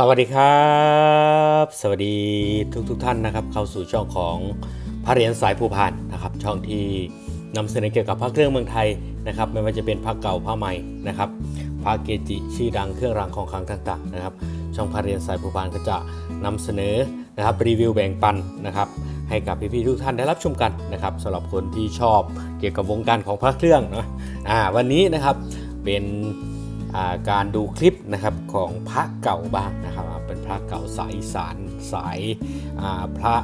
สวัสดีครับ สวัสดีทุกทุกท่านนะครับ เข้าสู่ช่องของพระเหรียญสายภูพานนะครับ ช่องที่นำเสนอเกี่ยวกับพระเครื่องเมืองไทยนะครับ ไม่ว่าจะเป็นพระเก่าพระใหม่นะครับพระเกจิชื่อดังเครื่องรางของขลังต่าง ๆ นะครับ ช่องพระเหรียญสายภูพานก็จะนำเสนอนะครับรีวิวแบ่งปันนะครับให้กับพี่ๆทุกท่านได้รับชมกันนะครับสำหรับคนที่ชอบเกี่ยวกับวงการของพระเครื่องเนาะอ่าวันนี้นะครับเป็น การดูคลิปนะครับของพระเก่าบ้างนะครับ เป็นพระเก่าสายอีสารสายาพระ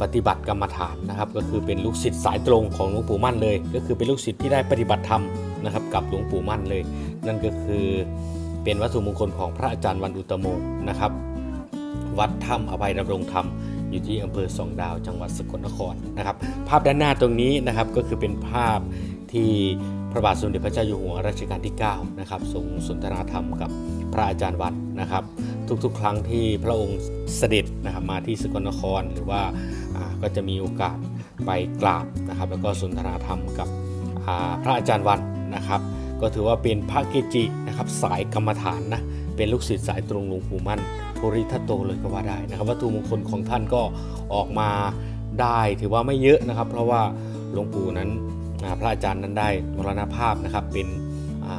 ปฏิบัติกรรมฐานนะครับ ก็คือเป็นลูกศิษย์สายตรงของหลวงปู่มั่นเลย ก็คือเป็นลูกศิษย์ที่ได้ปฏิบัติธรรมนะครับกับหลวงปู่มั่นเลย นั่นก็คือเป็นวัตถุมงคลของพระอาจารย์วันอุตตโมนะครับ วัดถ้ำอภัยดำรงธรรมอยู่ที่อำเภอสองดาวจังหวัดสกลนครนะครับ ภาพด้านหน้าตรงนี้นะครับก็คือเป็นภาพที่ พระบาทสมเด็จพระเจ้าอยู่หัวรัชกาลที่9นะครับทรงสนทนาธรรมกับพระอาจารย์วันนะครับ ทุกๆ ครั้งที่พระองค์เสด็จนะครับมาที่สกลนครหรือว่าก็จะมีโอกาสไปกราบนะครับ แล้วก็สนทนาธรรมกับพระอาจารย์วันนะครับ ก็ถือว่าเป็นพระเกจินะครับสายกรรมฐานนะเป็นลูกศิษย์สายตรงหลวงปู่มั่นโพริทัตโตเลยก็ว่าได้นะครับ วัตถุมงคลของท่านก็ออกมาได้ถือว่าไม่เยอะนะครับ เพราะว่าหลวงปู่นั้น พระอาจารย์นั้นได้มรณภาพนะครับเป็น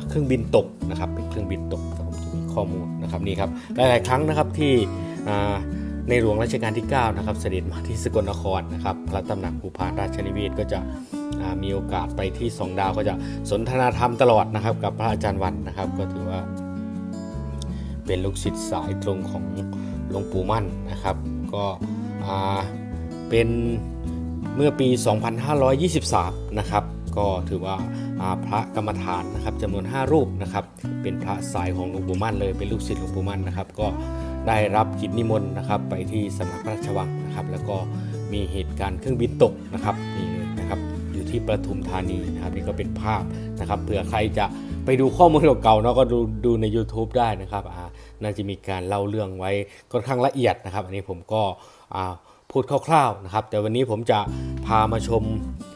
เครื่องบินตกนะครับเป็นเครื่องบินตกผมจะมีข้อมูลนะครับนี่ครับหลายๆครั้งนะครับที่ในหลวงรัชกาลที่9นะครับเสด็จมาที่สกลนครนะครับพระตำหนักภูพานราชนิเวศก็จะมีโอกาสไปที่สองดาวก็จะสนทนาธรรมตลอดนะครับ กับพระอาจารย์วันนะครับ ก็ถือว่า เป็นลูกศิษย์สายตรงของหลวงปู่มั่นนะครับ ก็เป็นเมื่อปี 2523 นะครับ ก็ถือว่าาพระกรรมฐานนะครับจำนวน 5 รูปนะครับ เป็นพระสายของหลวงปู่มั่นเลยเป็นลูกศิษย์หลวงปู่มั่นนะครับ ก็ได้รับกิจนิมนต์นะครับ ไปที่สำนักพระราชวังนะครับ แล้วก็มีเหตุการณ์เครื่องบินตกนะครับนี่เลยนะครับอยู่ที่ปทุมธานีนะครับนี่ก็เป็นภาพนะครับเผื่อใครจะไปดูข้อมูลเก่าๆเนาะก็ดูดูใน YouTube ได้นะครับน่าจะมีการเล่าเรื่องไว้ค่อนข้างละเอียดนะครับ อันนี้ผมก็พูดคร่าวๆนะครับ แต่วันนี้ผมจะพามาชม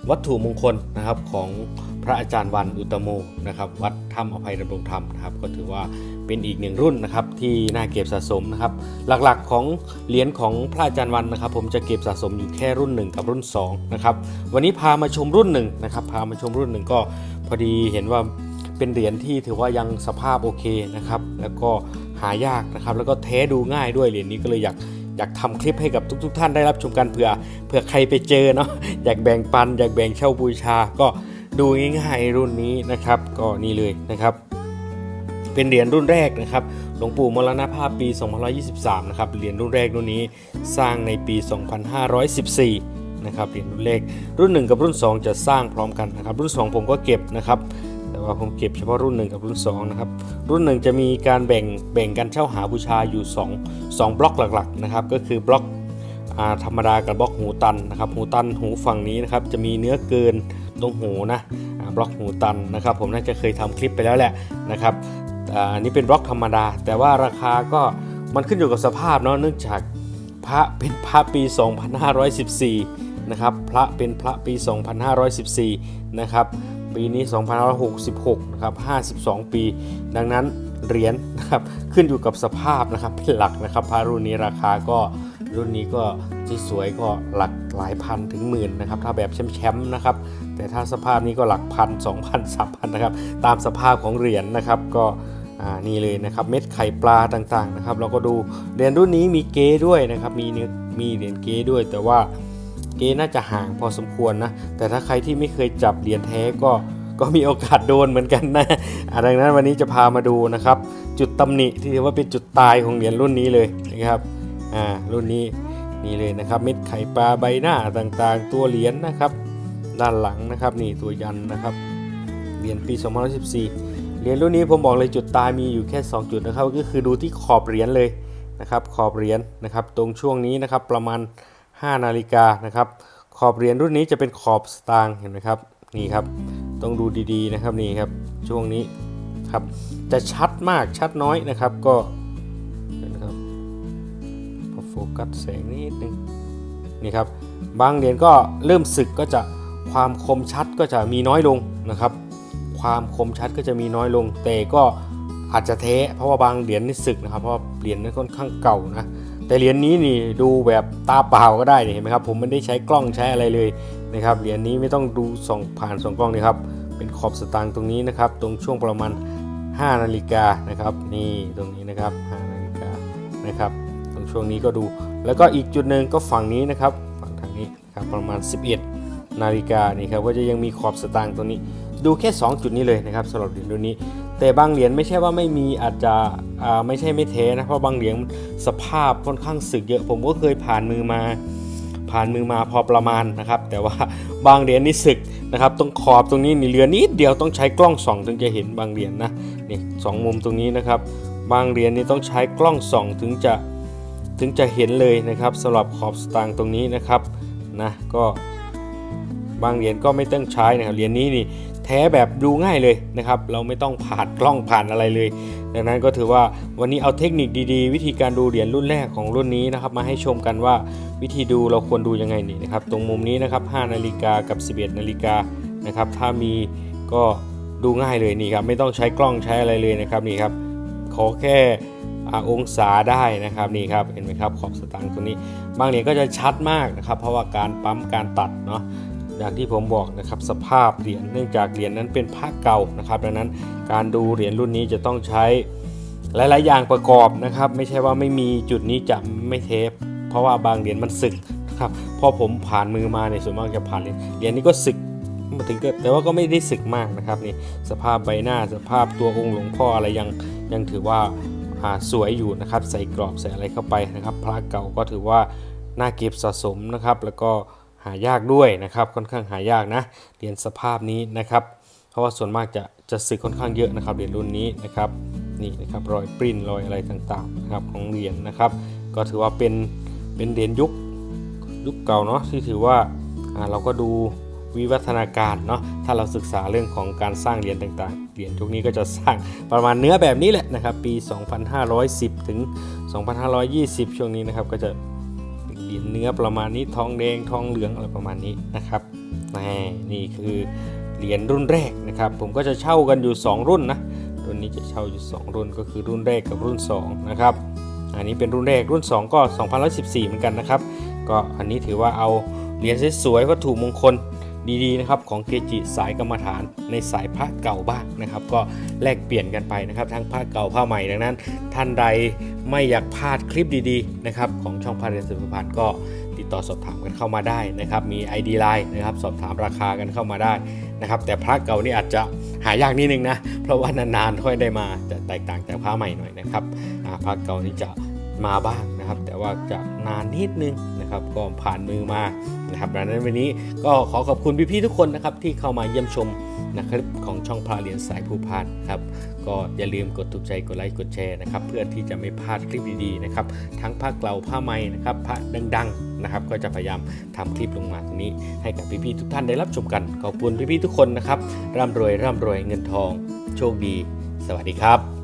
วัตถุมงคลนะครับของพระอาจารย์วันอุตโมนะครับวัดถ้ำอภัยดำรงธรรมนะครับก็ถือว่าเป็นอีกหนึ่งรุ่นนะครับที่น่าเก็บสะสมนะครับหลักๆของเหรียญของพระอาจารย์วันนะครับ ผมจะเก็บสะสมอยู่แค่รุ่น 1 กับรุ่น2นะครับวันนี้พามาชมรุ่นหนึ่งนะครับพามาชมรุ่นหนึ่งก็พอดีเห็นว่าเป็นเหรียญที่ถือว่ายังสภาพโอเคนะครับแล้วก็หายากนะครับแล้วก็แท้ดูง่ายด้วยเหรียญนี้ก็เลยอยาก อยากทำคลิปให้กับทุกๆท่านได้รับชมกันเผื่อเผื่อใครไปเจอเนาะอยากแบ่งปัน อยากแบ่งเช่าบูชา ก็ดูง่ายๆรุ่นนี้นะครับ ก็นี่เลยนะครับ เป็นเหรียญรุ่นแรกนะครับหลวงปู่มรณภาพปี 2523 นะครับเหรียญรุ่นแรกรุ่นนี้สร้างในปี 2514 นะครับเหรียญรุ่นแรกรุ่น 1 กับรุ่น 2 จะสร้างพร้อมกันนะครับ รุ่น 2 ผมก็เก็บนะครับ แต่ว่าผมเก็บเฉพาะรุ่น 1 กับรุ่น 2 นะครับ รุ่น 1 จะมีการแบ่งแบ่งกันเช่าหาบูชาอยู่ 2 2 บล็อกหลักๆนะครับ ก็คือบล็อกอธรรมดากับบล็อกหูตันนะครับหูตันหูฝั่งนี้นะครับจะมีเนื้อเกินตรงหูนะบล็อกหูตันนะครับ ผมน่าจะเคยทำคลิปไปแล้วแหละนะครับอ่าอันนี้เป็นบล็อกธรรมดา แต่ว่าราคาก็มันขึ้นอยู่กับสภาพเนาะเนื่องจากพระเป็นพระปี 2514นะครับพระเป็นพระปี 2514นะครับ ปีนี้ 2566 นะครับ 52 ปี ดังนั้นเหรียญนะครับขึ้นอยู่กับสภาพนะครับเป็นหลักนะครับพระรุ่นนี้ราคาก็รุ่นนี้ก็ที่สวยก็หลักหลายพันถึงหมื่นนะครับถ้าแบบแชมป์ๆนะครับ แต่ถ้าสภาพนี้ก็หลักพันสองพันสามพันนะครับตามสภาพของเหรียญนะครับก็นี่เลยนะครับเม็ดไข่ปลาต่างๆนะครับเราก็ดูเหรียญรุ่นนี้มีเก๊ด้วยนะครับมีมีเหรียญเก๊ด้วยแต่ว่า เก๊น่าจะห่างพอสมควรนะ แต่ถ้าใครที่ไม่เคยจับเหรียญแท้ก็ก็มีโอกาสโดนเหมือนกันนะดังนั้นวันนี้จะพามาดูนะครับ จุดตำหนิที่ถือว่าเป็นจุดตายของเหรียญรุ่นนี้เลยนะครับอ่ารุ่นนี้นี่เลยนะครับเม็ดไข่ปลาใบหน้าต่างๆ ตัวเหรียญนะครับ ด้านหลังนะครับนี่ตัวยันนะครับเหรียญปี 2014เหรียญรุ่นนี้ผมบอกเลยจุดตายมีอยู่แค่ 2 จุดนะครับก็คือดูที่ขอบเหรียญเลยนะครับขอบเหรียญนะครับตรงช่วงนี้นะครับประมาณ 5 นาฬิกานะครับ ขอบเหรียญรุ่นนี้จะเป็นขอบสตางค์เห็นไหมครับ นี่ครับ ต้องดูดีๆนะครับนี่ครับ ช่วงนี้ครับ จะชัดมากชัดน้อยนะครับ ก็นะครับพอโฟกัสแสงนิดนึงนี่ครับ บางเหรียญก็เริ่มสึกก็จะความคมชัดก็จะมีน้อยลงนะครับ ความคมชัดก็จะมีน้อยลง แต่ก็อาจจะเทเพราะว่าบางเหรียญนี่สึกนะครับ เพราะเหรียญนั้นค่อนข้างเก่านะ แต่เหรียญนี้นี่ดูแบบตาเปล่าก็ได้เห็นไหมครับผมไม่ได้ใช้กล้องใช้อะไรเลยนะครับเหรียญนี้ไม่ต้องดูส่องผ่านส่องกล้องนี่ครับเป็นขอบสตางค์ตรงนี้นะครับตรงช่วงประมาณ 5 นาฬิกานะครับนี่ตรงนี้นะครับ5นาฬิกานะครับตรงช่วงนี้ก็ดู แล้วก็อีกจุดหนึ่งก็ฝั่งนี้นะครับฝั่งทางนี้ครับประมาณ 11 นาฬิกานี่ครับก็จะยังมีขอบสตางค์ตรงนี้ ดูแค่ 2 จุดนี้เลยนะครับสำหรับเหรียญรุ่นนี้ แต่บางเหรียญไม่ใช่ว่าไม่มีอาจจะไม่ใช่ไม่เทนะเพราะบางเหรียญสภาพค่อนข้างสึกเยอะ ผมก็เคยผ่านมือมา ผ่านมือมาพอประมาณนะครับ แต่ว่าบางเหรียญนี่สึกนะครับตรงขอบตรงนี้นี่เหลือนิดเดียวต้องใช้กล้องส่องถึงจะเห็นบางเหรียญนะนี่สองมุมตรงนี้นะครับ บางเหรียญนี่ต้องใช้กล้องส่องถึงจะถึงจะเห็นเลยนะครับสำหรับขอบสตางค์ตรงนี้นะครับนะก็บางเหรียญก็ไม่ต้องใช้นะครับเหรียญนี้นี่ แท้แบบดูง่ายเลยนะครับ เราไม่ต้องผ่านกล้องผ่านอะไรเลย ดังนั้นก็ถือว่าวันนี้เอาเทคนิคดีๆ วิธีการดูเหรียญรุ่นแรกของรุ่นนี้นะครับ มาให้ชมกันว่าวิธีดูเราควรดูยังไงนี่นะครับ ตรงมุมนี้นะครับ5นาฬิกากับ 11นาฬิกานะครับ ถ้ามีก็ดูง่ายเลยนี่ครับ ไม่ต้องใช้กล้องใช้อะไรเลยนะครับนี่ครับ ขอแค่อองศาได้นะครับนี่ครับเห็นไหมครับขอบสตางค์ตรงนี้ บางเหรียญก็จะชัดมากนะครับ เพราะว่าการปั๊มการตัดเนาะ อย่างที่ผมบอกนะครับสภาพเหรียญเนื่องจากเหรียญนั้นเป็นผ้าเก่านะครับดังนั้นการดูเหรียญรุ่นนี้จะต้องใช้หลาย ๆ อย่างประกอบนะครับ ไม่ใช่ว่าไม่มีจุดนี้จะไม่เทป เพราะว่าบางเหรียญมันสึกนะครับพอผมผ่านมือมาในยส่วนมากจะผ่านเหรียญเหรียญนี้ก็สึกมาถึงก็แต่ว่าก็ไม่ได้สึกมากนะครับนี่สภาพใบหน้าสภาพตัวองค์หลวงพ่ออะไรยังยังถือว่าสวยอยู่นะครับ ใส่กรอบใส่อะไรเข้าไปนะครับ พระเก่าก็ถือว่าน่าเก็บสะสมนะครับ แล้วก็ หายากด้วยนะครับ ค่อนข้างหายากนะเหรียญสภาพนี้นะครับ เพราะว่าส่วนมากจะจะสึกค่อนข้างเยอะนะครับเหรียญรุ่นนี้นะครับนี่นะครับรอยปริ้นรอยอะไรต่างๆนะครับของเหรียญนะครับ ก็ถือว่าเป็นเป็นเหรียญยุคยุคเก่าเนาะที่ถือว่าเราก็ดูวิวัฒนาการเนาะถ้าเราศึกษาเรื่องของการสร้างเหรียญต่างๆเหรียญยุคนี้ก็จะสร้างประมาณเนื้อแบบนี้แหละนะครับ ปี 2510 ถึง 2520 ช่วงนี้นะครับก็จะ เหรียญเนื้อประมาณนี้ทองแดงทองเหลืองอะไรประมาณนี้นะครับนี่คือเหรียญรุ่นแรกนะครับ ผมก็จะเช่ากันอยู่ 2 รุ่นนะรุ่นนี้จะเช่าอยู่ 2 รุ่นก็คือรุ่นแรกกับรุ่น2นะครับอันนี้เป็นรุ่นแรกรุ่น 2 ก็2014เหมือนกันนะครับ ก็อันนี้ถือว่าเอาเหรียญสวยๆวัตถุมงคลดีๆนะครับของเกจิสายกรรมฐานในสายพระเก่าบ้างนะครับ ก็แลกเปลี่ยนกันไปนะครับ ทั้งพระเก่าผ้าใหม่ดังนั้น ท่านใด ไม่อยากพลาดคลิปดีๆนะครับของช่องพาเรียนสุภพันธ์ก็ติดต่อสอบถามกันเข้ามาได้นะครับ มี ID Line นะครับสอบถามราคากันเข้ามาได้นะครับ แต่พระเก่านี่อาจจะหายากนิดนึงนะ เพราะว่านานๆค่อยได้มาจะแตกต่างจากพระใหม่หน่อยนะครับพระเก่านี่จะมาบ้างนะครับ แต่ว่าจะนานนิดนึง นะครับก็ผ่านมือมานะครับดังนั้นวันนี้ก็ขอขอบคุณพี่ๆทุกคนนะครับที่เข้ามาเยี่ยมชมนะครับของช่องพระเรียญสายภูพานครับก็อย่าลืมกดถูกใจกดไลค์กดแชร์นะครับเพื่อที่จะไม่พลาดคลิปดีๆนะครับทั้งผ้าเกลาผ้าไหมนะครับผ้าดังๆนะครับก็จะพยายามทำคลิปลงมาตรงนี้ ให้กับพี่ๆทุกท่านได้รับชมกันขอบคุณพี่ๆทุกคนนะครับร่ำรวยร่ำรวยเงินทอง โชคดี สวัสดีครับ